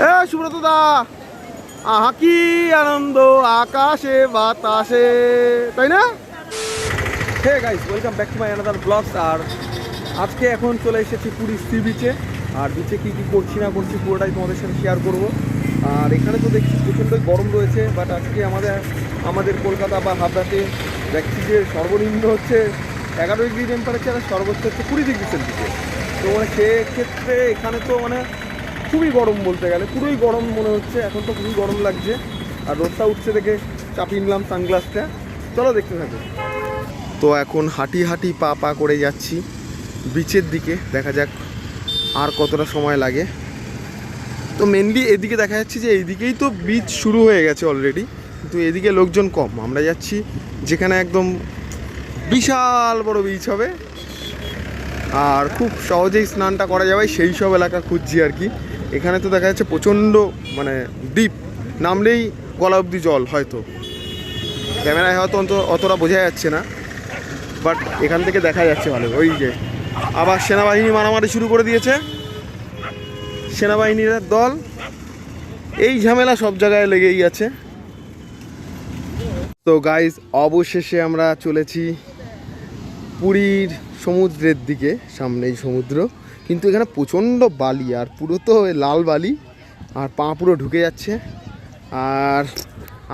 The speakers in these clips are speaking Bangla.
এ, সুব্রত দা। আহা, কি আনন্দ, আকাশে, বাতাসে। তাই না? Hey guys welcome back to my another blogs আর আজকে এখন চলে এসেছি পুরী সি বিচে আর বিচে কী কী করছি না করছি পুরোটাই তোমাদের সাথে শেয়ার করব। আর এখানে তো দেখছি প্রচণ্ডই গরম রয়েছে বাট আজকে আমাদের আমাদের কলকাতা বা হাবড়াতে দেখছি যে সর্বনিম্ন হচ্ছে এগারো ডিগ্রি টেম্পারেচার আর সর্বোচ্চ হচ্ছে কুড়ি ডিগ্রি সেলসিয়াস তো মানে সেক্ষেত্রে এখানে তো মানে খুবই গরম বলতে গেলে। পুরোই গরম মনে হচ্ছে, এখন তো খুবই গরম লাগছে। আর রোদটা উঠছে দেখে চাপিয়ে নিলাম সানগ্লাসটা। চলো দেখতে থাকো। তো এখন হাঁটি হাঁটি পা পা করে যাচ্ছি বিচের দিকে। দেখা যাক আর কতটা সময় লাগে। তো মেনলি এদিকে দেখা যাচ্ছে যে এইদিকেই তো বিচ শুরু হয়ে গেছে অলরেডি কিন্তু এদিকে লোকজন কম। আমরা যাচ্ছি যেখানে একদম বিশাল বড় বিচ হবে। আর খুব সহজেই স্নানটা করা যাবে, সেই সব এলাকা খুঁজছি আর কি। এখানে তো দেখা যাচ্ছে প্রচণ্ড মানে ডিপ নামলেই গলা অবধি জল হয়তো। ক্যামেরায় হয়তো অন্ত, অতটা বোঝা যাচ্ছে না বাট এখান থেকে দেখা যাচ্ছে ভালো। ওই যে, আবার সেনাবাহিনী মারামারি শুরু করে দিয়েছে। সেনাবাহিনীর দল, এই ঝামেলা সব জায়গায় লেগেই আছে। তো গাইজ অবশেষে আমরা চলেছি পুরীর সমুদ্রের দিকে, সামনেই সমুদ্র। কিন্তু এখানে প্রচণ্ড বালি আর পুরো তো লাল বালি আর পা পুরো ঢুকে যাচ্ছে। আর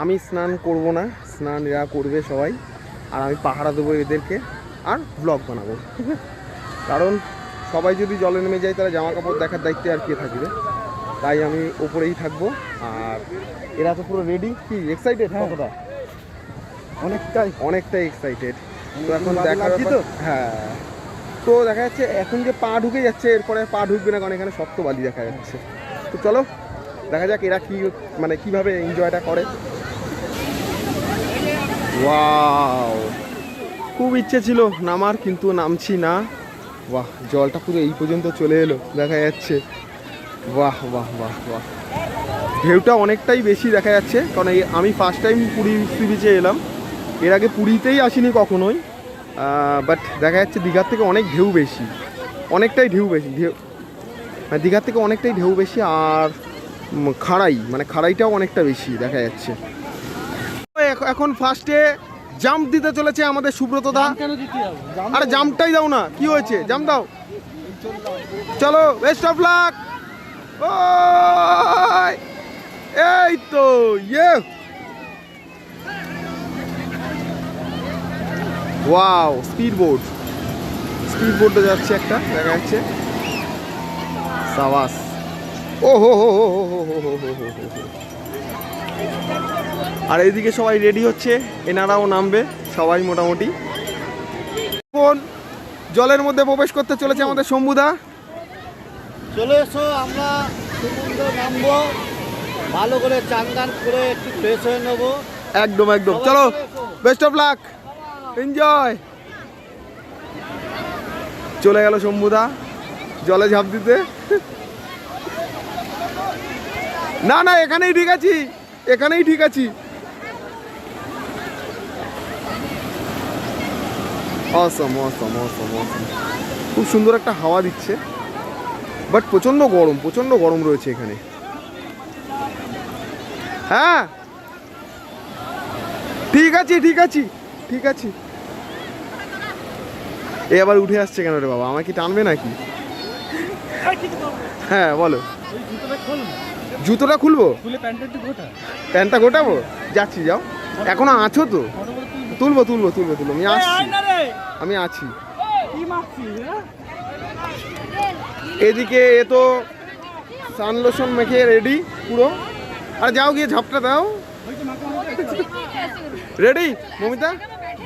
আমি স্নান করব না স্নান এরা করবে সবাই। আর আমি পাহারা দেবো এদেরকে আর ব্লগ বানাবো। কারণ সবাই যদি জলে নেমে যায় তাহলে জামা কাপড় দেখার দায়িত্বে আর কে থাকবে? তাই আমি ওপরেই থাকব। আর এরা তো পুরো রেডি কি এক্সাইটেড কতটা? অনেকটাই অনেকটাই এক্সাইটেড তো এখন দেখা তো? হ্যাঁ। তো দেখা যাচ্ছে এখন যে পা ঢুকে যাচ্ছে, এরপরে পা ঢুকবে না, কারণ এখানে শক্ত বালি দেখা যাচ্ছে। তো চলো, দেখা যাক এরা কি মানে কীভাবে এনজয়টা করে। ওয়াও খুব ইচ্ছে ছিল নামার, কিন্তু নামছি না। বাহ, জলটা পুরো এই পর্যন্ত চলে এলো, দেখা যাচ্ছে। বাহ বাহ বাহ বাহ। ঢেউটা অনেকটাই বেশি দেখা যাচ্ছে, কারণ আমি ফার্স্ট টাইম পুরী সি বিচে এলাম। এর আগে পুরীতেই আসিনি কখনোই। বাট দেখা যাচ্ছে দীঘার থেকে অনেক ঢেউ বেশি। অনেকটাই ঢেউ বেশি ঢেউ মানে দীঘার থেকে অনেকটাই ঢেউ বেশি আর খাড়াই মানে খাড়াইটাও অনেকটা বেশি দেখা যাচ্ছে। এখন ফার্স্টে জাম্প দিতে চলেছে আমাদের সুব্রত দা। আরে জাম্পটাই দাও না কি হয়েছে? জাম্প দাও। চলো বেস্ট অফ লাক এই তো ইয়ে ওয়াও স্পিড বোর্ড স্পিড বোর্ডে যাচ্ছে একটা দেখা যাচ্ছে সাবাস ও হো হো হো হো হো হো হো হো হো। আর এইদিকে সবাই রেডি হচ্ছে এনারাও নামবে সবাই মোটামুটি কোন জলের মধ্যে প্রবেশ করতে চলেছে আমাদের শম্ভুদা চলে এসো আমরা সমুদ্রে নামবো ভালো করে চান করে একটু ফ্রেশ হয়ে নেব একদম একদম চলো বেস্ট অফ লাক এনজয় চলে গেল শম্ভুদা। জলে ঝাঁপ দিতে। না না, এখানেই ঠিক আছি। এখানেই ঠিক আছি। অসম অসম অসম অসম খুব সুন্দর একটা হাওয়া দিচ্ছে। বাট প্রচণ্ড গরম প্রচণ্ড গরম রয়েছে এখানে। হ্যাঁ? ঠিক আছে ঠিক আছে। ঠিক আছে। এ আবার উঠে আসছে কেন রে বাবা? আমাকে টানবে নাকি? হ্যাঁ বলো। জুতোটা খুলবো? প্যান্টটা গোটাবো? যাচ্ছি, যাও। এখনও আছো তো? তুলবো তুলবো তুলবো তুলবো। আমি আসছি। আমি আছি। এদিকে এ তো সান লোশন মেখে রেডি পুরো। আর যাও গিয়ে ঝাপটা দাও। রেডি মমিতা?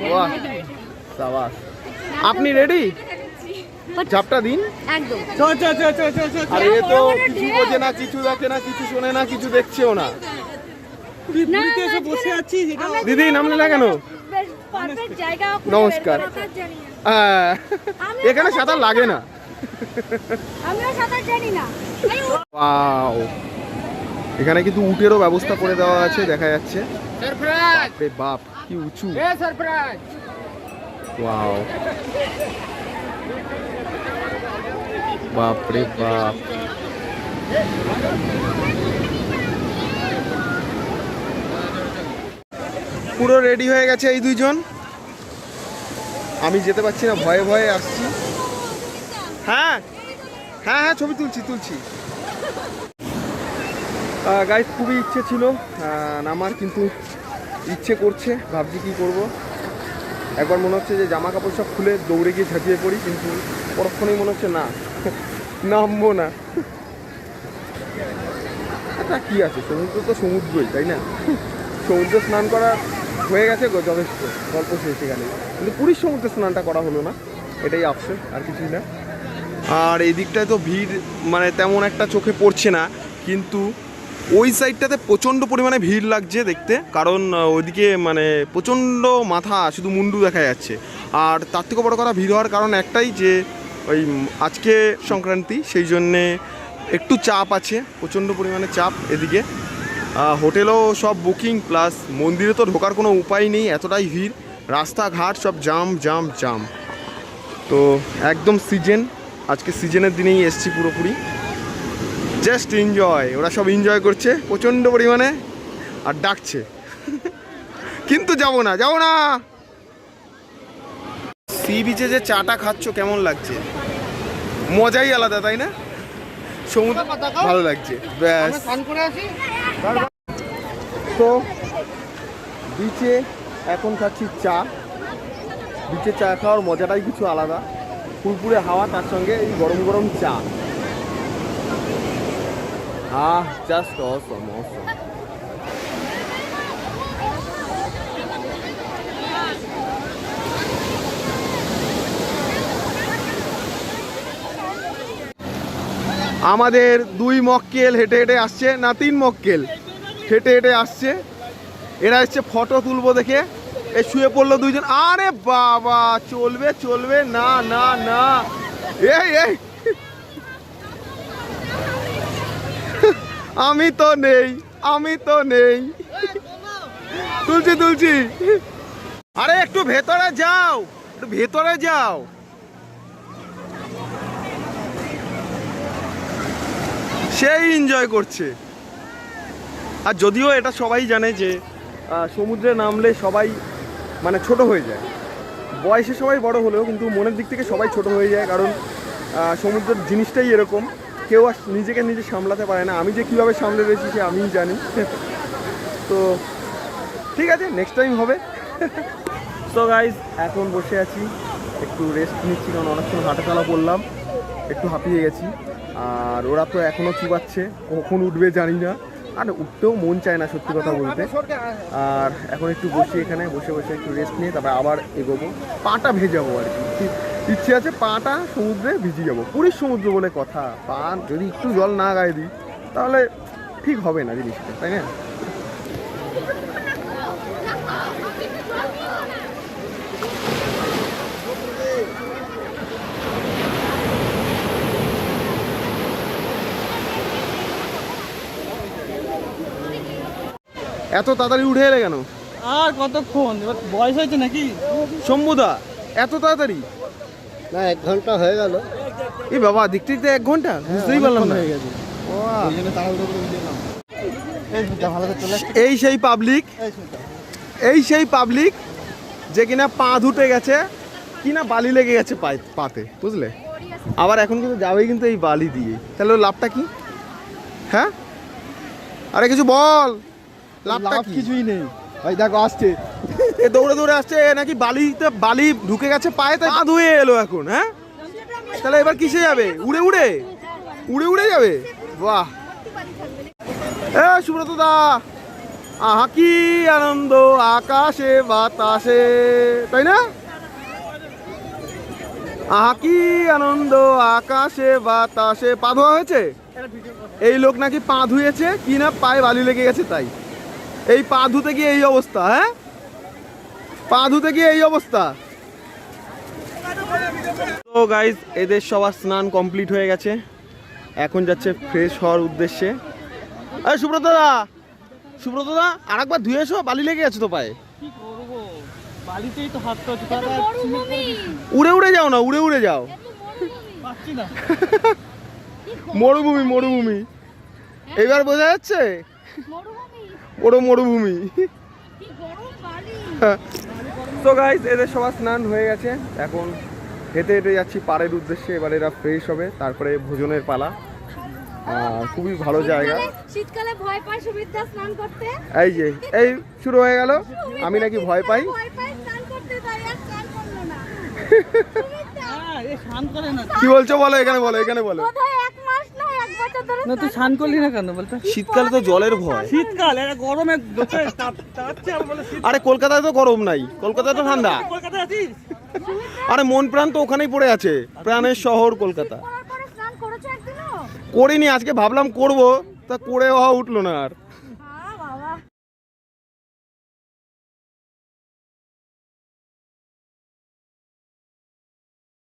বাহ সাবাস। আপনি রেডি ঝাপটা দিন। একদম। আর তো কিছু বোঝে না কিছু দেখে না কিছু শোনে না কিছু দেখছেও না। বসে আছি দিদি নামলে না কেন? নমস্কার। হ্যাঁ, এখানে সাঁতার লাগে না। আমিও সাঁতার জানি না। ওয়াও। এখানে কিন্তু উটেরও ব্যবস্থা করে দেওয়া আছে দেখা যাচ্ছে। বাপ। কি উঁচু ওয়াও বাপ রে বাপ পুরো রেডি হয়ে গেছে এই দুইজন। আমি যেতে পারছি না ভয়ে ভয়ে আসছি। হ্যাঁ হ্যাঁ হ্যাঁ ছবি তুলছি তুলছি। গাইজ খুবই ইচ্ছে ছিল নামার কিন্তু ইচ্ছে করছে, ভাবছি কি করব। একবার মনে হচ্ছে যে জামা কাপড় সব খুলে দৌড়ে গিয়ে ঝাঁপিয়ে পড়ি, কিন্তু পরক্ষণেই মনে হচ্ছে না, নামবো না। এটা কি আছে? সমুদ্র তো সমুদ্রই, তাই না? সমুদ্র স্নান করা হয়ে গেছে যথেষ্ট, গল্প শেষ সেখানে কিন্তু পুরীর সমুদ্রে স্নানটা করা হলো না, এটাই আফসোস, আর কিছুই না। আর এই দিকটায় তো ভিড় মানে তেমন একটা চোখে পড়ছে না, কিন্তু ওই সাইডটাতে প্রচণ্ড পরিমাণে ভিড় লাগছে দেখতে। কারণ ওইদিকে মানে প্রচণ্ড মাথা, শুধু মুন্ডু দেখা যাচ্ছে। আর তার থেকে বড় কথা ভিড় হওয়ার কারণ একটাই যে, ওই আজকে সংক্রান্তি, সেই জন্যে একটু চাপ আছে, প্রচণ্ড পরিমাণে চাপ এদিকে। হোটেলও সব বুকিং, প্লাস মন্দিরে তো ঢোকার কোনো উপায় নেই, এতটাই ভিড়। রাস্তাঘাট সব জাম জাম জাম। তো একদম সিজন, আজকে সিজনের দিনেই এসছি পুরোপুরি। জাস্ট এনজয় ওরা সব এনজয় করছে প্রচণ্ড পরিমাণে আর ডাকছে। কিন্তু যাব না যাব না! সি বিচে যে চাটা খাচ্ছ কেমন লাগছে? মজাই আলাদা তাই না? সমুদ্র ভালো লাগছে ব্যাস। তো বিচে এখন খাচ্ছি চা। বিচে চা খাওয়ার মজাটাই কিছু আলাদা। ফুরফুরে হাওয়া তার সঙ্গে এই গরম গরম চা। আহ জাস্ট অসম অসম আমাদের দুই মক্কেল হেঁটে হেঁটে আসছে, না তিন মক্কেল, হেঁটে হেঁটে আসছে। এরা এসছে ফটো তুলবো দেখে এ শুয়ে পড়ল দুইজন। আরে বাবা, চলবে চলবে, না না না। এই এই আমি তো নেই, আমি তো নেই। তুলছি তুলছি। আরে, একটু ভেতরে যাও, একটু ভেতরে যাও। সেই এনজয় করছে। আর যদিও এটা সবাই জানে যে সমুদ্রে নামলে সবাই মানে ছোট হয়ে যায়। বয়সে সবাই বড় হলেও কিন্তু মনের দিক থেকে সবাই ছোট হয়ে যায়, কারণ সমুদ্রের জিনিসটাই এরকম। কেউ আর নিজেকে নিজে সামলাতে পারে না। আমি যে কীভাবে সামলে রয়েছি সে আমিই জানি। তো ঠিক আছে নেক্সট টাইম হবে। তো গাইজ এখন বসে আছি। একটু রেস্ট নিচ্ছি, কারণ অনেকক্ষণ হাঁটাচলা করলাম। একটু হাঁপিয়ে গেছি। আর ওরা তো এখনও চুবাচ্ছে, কখন উঠবে জানি না। আর উঠতেও মন চায় না, সত্যি কথা বলতে। আর এখন একটু বসি এখানে, বসে বসে একটু রেস্ট নিয়ে, তারপর আবার এগোবো। পাটা ভেজাবো আর কি। ইচ্ছে আছে পাটা সমুদ্রে ভিজে যাব। পুরীর সমুদ্র বলে কথা। পা যদি একটু জল না গায়ে দিই তাহলে ঠিক হবে না জিনিসটা তাই না? এত তাড়াতাড়ি উঠে এলে কেন? আর কতক্ষণ? এবার বয়স হয়েছে নাকি? শম্ভুদা এত তাড়াতাড়ি? না এক ঘণ্টা হয়ে গেল। এই বাবা দেখতে দেখতে এক ঘণ্টা? বুঝতেই পারলাম না। হয়ে এই সেই পাবলিক এই সেই পাবলিক যে কিনা পা ধুতে গেছে কিনা বালি লেগে গেছে পায়ে পাতে বুঝলে? আবার এখন কিন্তু যাবেই কিন্তু এই বালি দিয়ে। তাহলে লাভটা কি? হ্যাঁ? আরে কিছু বল। লাভটা লাভ কিছুই নেই। ভাই দেখো আসছে। এ দৌড়ে দৌড়ে আসছে নাকি বালিতে বালি ঢুকে গেছে পায়ে, তাই পা ধুয়ে এলো এখন হ্যাঁ? তাহলে এবার কিসে যাবে? উড়ে উড়ে? উড়ে উড়ে যাবে? বাহ। এ সুব্রত দা, আহা কি আনন্দ, আকাশে বাতাসে, তাই না? আহা কি আনন্দ, আকাশে বাতাসে। পা ধোয়া হয়েছে? এই লোক নাকি পা ধুয়েছে, কি না পায়ে বালি লেগে গেছে তাই। এই পা ধুতে গিয়ে এই অবস্থা হ্যাঁ? পা ধুতে গিয়ে এই অবস্থা। তো গাইজ এদের সবার স্নান কমপ্লিট হয়ে গেছে। এখন যাচ্ছে ফ্রেশ হওয়ার উদ্দেশ্যে। আরে সুব্রত দা সুব্রত দা আর একবার ধুয়ে এসো বালি লেগে গেছে তো পায়ে। কি করব? বাড়িতেই তো হাত পাচ্ছি এটা তো মরুভূমি। উড়ে উড়ে যাও না উড়ে উড়ে যাও। মরুভূমি। মরুভূমি এবার বোঝা যাচ্ছে? বড় মরুভূমি। কি তো গাইস এদের সবার স্নান হয়ে গেছে। এখন হেঁটে হেঁটে যাচ্ছি পাড়ের উদ্দেশ্যে এবার এরা ফ্রেশ হবে। তারপরে ভোজনের পালা। খুবই ভালো জায়গা। শীতকালে- ভয় পায় সুবিধা স্নান করতে। এই যে এই শুরু হয়ে গেল। আমি নাকি ভয় পাই। ভয় পায় স্নান করতে তাই আর স্নান করল না। সুমিত্রা, কি বলছো বলো এখানে বলো এখানে বলো। না তুই স্নান করলি না কেন? বলতো? শীতকালে তো জলের ভয়। শীতকাল এটা গরমে আর আরে কলকাতায় তো গরম নাই। কলকাতায় তো ঠান্ডা। আরে মন প্রাণ তো ওখানেই পড়ে আছে। প্রাণের শহর কলকাতা। করার পরে স্নান করেছ একদিনও? করিনি আজকে ভাবলাম করব তা করে হওয়া উঠল না আর।